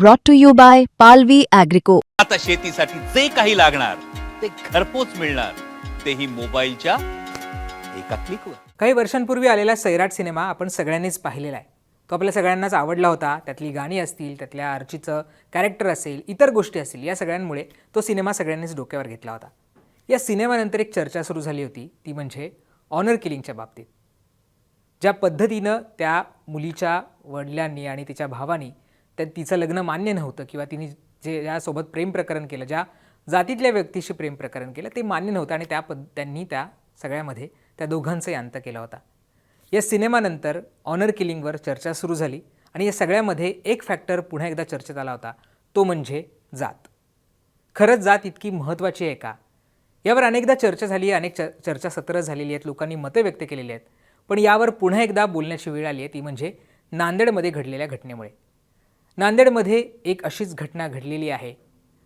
brought to you by Palvi Agrico. आता शेतीसाठी जे काही लागणार ते घरपोच मिळणार. तेही मोबाईलच्या एका क्लिकवर काही वर्षांपूर्वी आलेला सैराट सिनेमा आपण सगळ्यांनीच पाहिलेला आहे. तो आपल्या सगळ्यांनाच आवडला होता. त्यातली गाणी असतील त्यातल्या आर्चीचं कॅरेक्टर असेल इतर गोष्टी असतील या सगळ्यांमुळे तो सिनेमा सगळ्यांनीच डोक्यावर घेतला होता. या सिनेमानंतर एक चर्चा सुरू झाली होती. ती म्हणजे ऑनर किलिंगच्या बाबतीत. ज्या पद्धतीनं त्या मुलीच्या वडिलांनी आणि तिच्या भावानी त्या तिचं लग्न मान्य नव्हतं किंवा तिने जे ज्यासोबत प्रेम प्रकरण केलं ज्या जातीतल्या व्यक्तीशी प्रेम प्रकरण केलं ते मान्य नव्हतं आणि त्या पद त्यांनी त्या सगळ्यामध्ये त्या दोघांचाही अंत केला होता. या सिनेमानंतर ऑनर किलिंगवर चर्चा सुरू झाली आणि या सगळ्यामध्ये एक फॅक्टर पुन्हा एकदा चर्चेत आला होता तो म्हणजे जात. खरंच जात इतकी महत्त्वाची आहे का? यावर अनेकदा चर्चा झाली आहे अनेक च चर्चा सत्र झालेली आहेत लोकांनी मतं व्यक्त केलेली आहेत पण यावर पुन्हा एकदा बोलण्याची वेळ आली आहे ती म्हणजे नांदेडमध्ये घडलेल्या घटनेमुळे. नांदेडमध्ये एक अशीच घटना घडलेली आहे.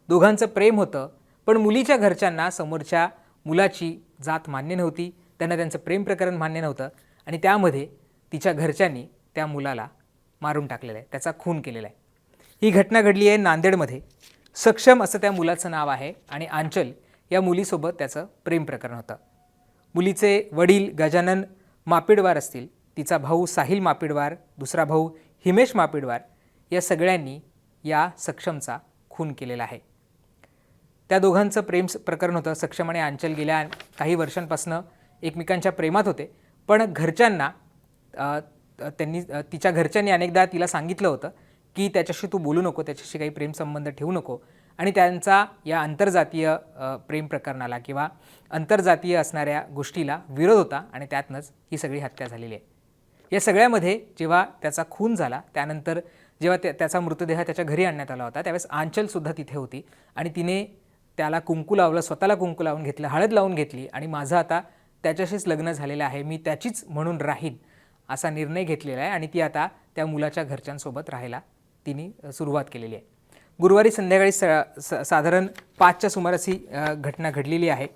दोघांचं प्रेम होतं पण मुलीच्या घरच्यांना समोरच्या मुलाची जात मान्य नव्हती त्यांना त्यांचं प्रेम प्रकरण मान्य नव्हतं आणि त्यामध्ये तिच्या घरच्यांनी त्या मुलाला मारून टाकलेलं आहे त्याचा खून केलेला आहे. ही घटना घडली आहे नांदेडमध्ये. सक्षम असं त्या मुलाचं नाव आहे आणि आंचल या मुलीसोबत त्याचं प्रेम प्रकरण होतं. मुलीचे वडील गजानन मापिडवार असतील तिचा भाऊ साहिल मापिडवार दुसरा भाऊ हिमेश मापिडवार या सगळ्यांनी या सक्षमचा खून केलेला आहे. त्या दोघांचं प्रेम स- प्रकरण होतं. सक्षम आणि आंचल गेल्या काही वर्षांपासून एकमेकांच्या प्रेमात होते. पण घरच्यांना त्यांनी तिच्या घरच्यांनी अनेकदा तिला सांगितलं होतं की त्याच्याशी तू बोलू नको त्याच्याशी काही प्रेमसंबंध ठेवू नको. आणि त्यांचा या आंतरजातीय प्रेम प्रकरणाला किंवा आंतरजातीय असणाऱ्या गोष्टीला विरोध होता आणि त्यातनंच ही सगळी हत्या झालेली आहे. या सगळ्यामध्ये जेव्हा त्याचा खून झाला त्यानंतर जेव्हा त्या त्याचा मृतदेह त्याच्या घरी आणण्यात आला होता त्यावेळेस आंचलसुद्धा तिथे होती. आणि तिने त्याला कुंकू लावलं स्वतःला कुंकू लावून घेतलं हळद लावून घेतली. आणि माझं आता त्याच्याशीच लग्न झालेलं आहे मी त्याचीच म्हणून राहीन असा निर्णय घेतलेला आहे. आणि ती आता त्या मुलाच्या घरच्यांसोबत राहायला तिने सुरुवात केलेली आहे. गुरुवारी संध्याकाळी स स- साधारण पाचच्या सुमारास ही घटना घडलेली आहे.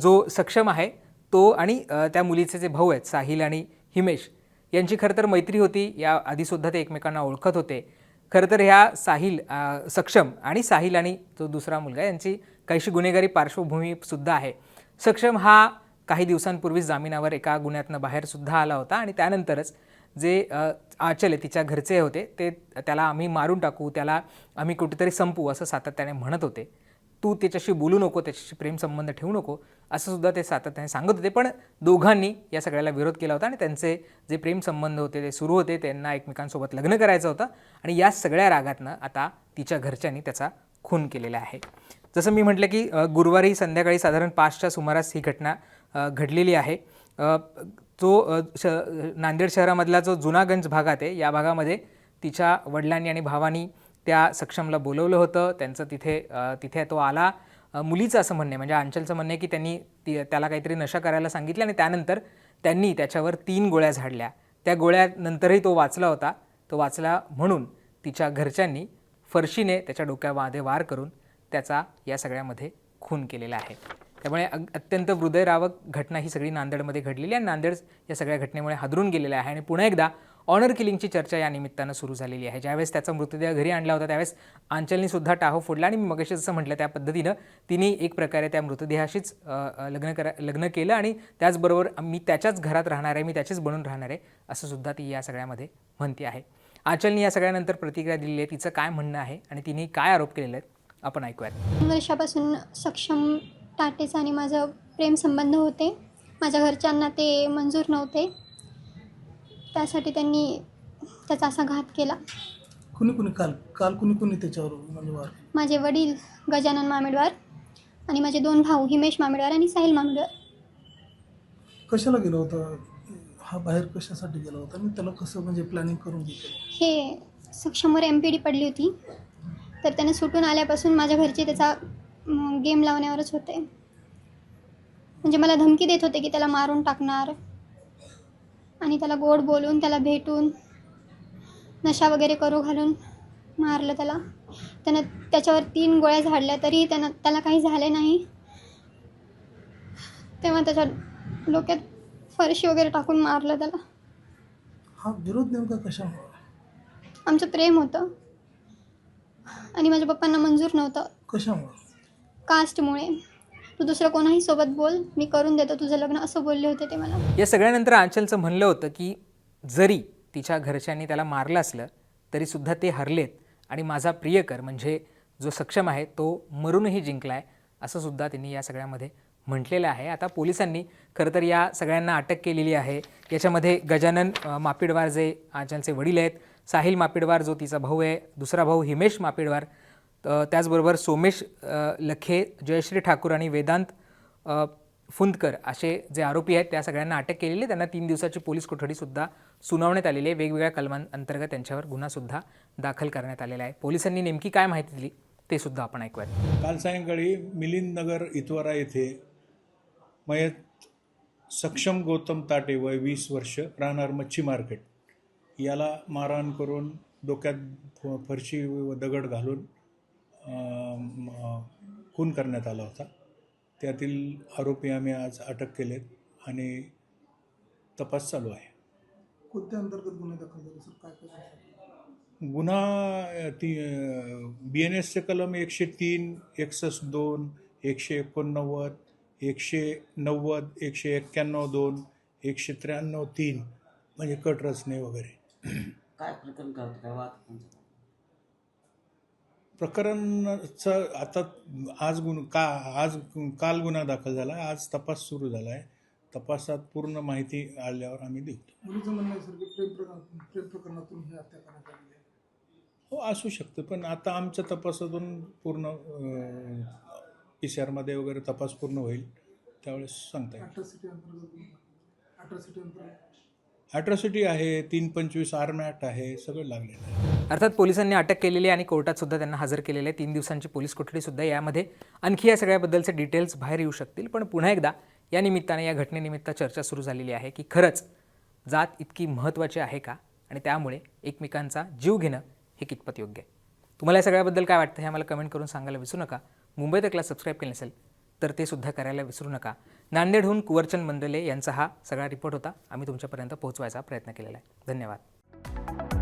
जो सक्षम आहे तो आणि त्या मुलीचे जे भाऊ आहेत साहिल आणि हिमेश यांची खरं तर मैत्री होती. या आधीसुद्धा ते एकमेकांना ओळखत होते. खरं तर ह्या साहिल सक्षम आणि साहिल आणि जो दुसरा मुलगा यांची काहीशी गुन्हेगारी पार्श्वभूमीसुद्धा आहे. सक्षम हा काही दिवसांपूर्वीच जामिनावर एका गुन्ह्यातनं बाहेरसुद्धा आला होता आणि त्यानंतरच जे आचल आहे तिच्या घरचे होते ते त्याला आम्ही मारून टाकू त्याला आम्ही कुठेतरी संपू असं सातत्याने म्हणत होते. तू त्याच्याशी बोलू नको त्याच्याशी प्रेमसंबंध ठेवू नको असं सुद्धा ते सातत्याने सांगत होते. पण दोघांनी या सगळ्याला विरोध केला होता आणि त्यांचे जे प्रेमसंबंध होते ते सुरू होते त्यांना एकमेकांसोबत लग्न करायचं होतं. आणि या सगळ्या रागातनं आता तिच्या घरच्यांनी त्याचा खून केलेला आहे. जसं मी म्हटलं की गुरुवारी संध्याकाळी साधारण पाचच्या सुमारास ही घटना घडलेली आहे. तो जो श नांदेड शहरामधला जो जुनागंज भागात आहे या भागामध्ये तिच्या वडिलांनी आणि भावानी त्या सक्षमला बोलवलं होतं. त्यांचं तिथे तिथे तो आला. मुलीचं असं म्हणणं आहे म्हणजे अंचलचं म्हणणं आहे की त्यांनी ती त्याला काहीतरी नशा करायला सांगितलं आणि त्यानंतर त्यांनी त्याच्यावर तीन गोळ्या झाडल्या. त्या गोळ्यानंतरही तो वाचला होता. तो वाचला म्हणून तिच्या घरच्यांनी फरशीने त्याच्या डोक्यामध्ये वार करून त्याचा या सगळ्यामध्ये खून केलेला आहे. त्यामुळे अग अत्यंत हृदयरावक घटना ही सगळी नांदेडमध्ये घडलेली आहे. आणि नांदेड या सगळ्या घटनेमुळे हादरून गेलेलं आहे. आणि पुन्हा एकदा ऑनर किलिंगची चर्चा या निमित्तानं सुरू झालेली आहे. ज्यावेळेस त्याचा मृतदेह घरी आणला होता त्यावेळेस आंचलनी सुद्धा टाहो फोडला आणि मी मगाशी जसं म्हटलं त्या पद्धतीनं तिने एक प्रकारे त्या मृतदेहाशीच लग्न करा लग्न केलं आणि त्याचबरोबर मी त्याच्याच घरात राहणार आहे मी त्याचीच बनून राहणार आहे असं सुद्धा ती या सगळ्यामध्ये म्हणते आहे. आंचलनी या सगळ्यानंतर प्रतिक्रिया दिलेली आहे तिचं काय म्हणणं आहे आणि तिने काय आरोप केलेले आहेत आपण ऐकूयात. वर्षापासून सक्षम टाटेचा आणि माझं प्रेमसंबंध होते. माझ्या घरच्यांना ते मंजूर नव्हते. त्यासाठी त्यांनी त्याचा असा घात केला. कुणी कुणी काल काल कुणी कुणी त्याच्यावर म्हणजे वार? माझे वडील गजानन मामेडवार आणि माझे दोन भाऊ हिमेश मामेडवार आणि साहिल मामेडवार. कशाला गेला होता? हा बाहेर कशासाठी गेला होता? आणि त्याला कसं म्हणजे प्लॅनिंग करून घेतलं? हे सक्षमवर एम पी डी पडली होती. तर त्याने सुटून आल्यापासून माझ्या घरचे त्याचा म, गेम लावण्यावरच होते. म्हणजे मला धमकी देत होते की त्याला मारून टाकणार. आणि त्याला गोड बोलून त्याला भेटून नशा वगैरे करू घालून मारलं त्याला. त्यानं त्याच्यावर तीन गोळ्या झाडल्या तरी त्यानं त्याला काही झाले नाही. तेव्हा त्याच्या डोक्यात फरशी वगैरे टाकून मारलं त्याला. हा विरोध नेमका कशामुळे आमचं प्रेम होतं. आणि माझ्या पप्पांना मंजूर नव्हतं. कशामुळं? कास्टमुळे. तू दुसरं कोणाही सोबत बोल मी करून देतो तुझं लग्न असं बोलले होते ते मला. या सगळ्यानंतर आंचलचं म्हणलं होतं की जरी तिच्या घरच्यांनी त्याला मारलं असलं तरीसुद्धा ते हरलेत. आणि माझा प्रियकर म्हणजे जो सक्षम आहे तो मरूनही जिंकला आहे असं सुद्धा त्यांनी या सगळ्यामध्ये म्हटलेलं आहे. आता पोलिसांनी खरं तर या सगळ्यांना अटक केलेली आहे. याच्यामध्ये गजानन अ, मापिडवार जे आंचलचे वडील आहेत साहिल मापिडवार जो तिचा भाऊ आहे दुसरा भाऊ हिमेश मापिडवार त्याचबरोबर सोमेश लखे जयश्री ठाकूर आणि वेदांत फुंदकर असे जे आरोपी आहेत त्या सगळ्यांना अटक केलेली. आहे. त्यांना तीन दिवसाची पोलीस कोठडीसुद्धा सुनावण्यात आलेली आहे. वेगवेगळ्या कलमांअंतर्गत त्यांच्यावर गुन्हासुद्धा दाखल करण्यात आलेला आहे. पोलिसांनी नेमकी काय माहिती दिली ते सुद्धा आपण ऐकूयात. काल सायंकाळी मिलिंद नगर इतवारा येथे मयत सक्षम गौतम ताटे वय वीस वर्ष राहणार मच्छी मार्केट. याला मारहाण करून डोक्यात फ- फरशी व दगड घालून खून करण्यात आला होता. त्यातील आरोपी आम्ही आज अटक केलेत आणि तपास चालू आहे. कोणत्या अंतर्गत गुन्हे दाखल झाले सर? काय काय गुन्हा ती बी एन एसचे कलम एकशे तीन एकसष्ट दोन एकशे एकोणनव्वद एकशे नव्वद एकशे एक्क्याण्णव दोन एकशे त्र्याण्णव तीन म्हणजे कट रचने वगैरे. काय प्रकरण काय होतं काय वाद त्यांचा? प्रकरणाचं आता आज गुन का आज काल गुन्हा दाखल झाला आज तपास सुरू झाला आहे तपासात पूर्ण माहिती आल्यावर आम्ही देऊ मुलीचं म्हणणं आहे सर की प्रेम प्रकरण प्रेम प्रकरणातून ही हत्या करण्यात आलेली आहे. हो असू शकतं पण आता आमच्या तपासातून पूर्ण पी सी आरमध्ये वगैरे तपास पूर्ण होईल त्यावेळेस सांगता येईल. अंतर्गत अंतर्गत. ॲट्रॉसिटी आहे तीन पंचवीस आरमॅट आहे सगळं लागलेलं आहे. अर्थात पोलिसांनी अटक केलेली आणि कोर्टात सुद्धा त्यांना हजर केलेले आहे तीन दिवसांची पोलीस कोठडीसुद्धा यामध्ये आणखी या सगळ्याबद्दलचे डिटेल्स बाहेर येऊ शकतील. पण पुन्हा एकदा या निमित्ताने या घटनेनिमित्त चर्चा सुरू झालेली आहे की खरंच जात इतकी महत्त्वाची आहे का? आणि त्यामुळे एकमेकांचा जीव घेणं हे कितपत योग्य आहे? तुम्हाला या सगळ्याबद्दल काय वाटतं हे आम्हाला कमेंट करून सांगायला विसरू नका. मुंबई तकला सबस्क्राईब केलं नसेल तर ते सुद्धा करायला विसरू नका. नांदेडहून कुवरचन मंडले यांचा हा सगळा रिपोर्ट होता. आम्ही तुमच्यापर्यंत पोहोचवायचा प्रयत्न केलेला आहे. धन्यवाद.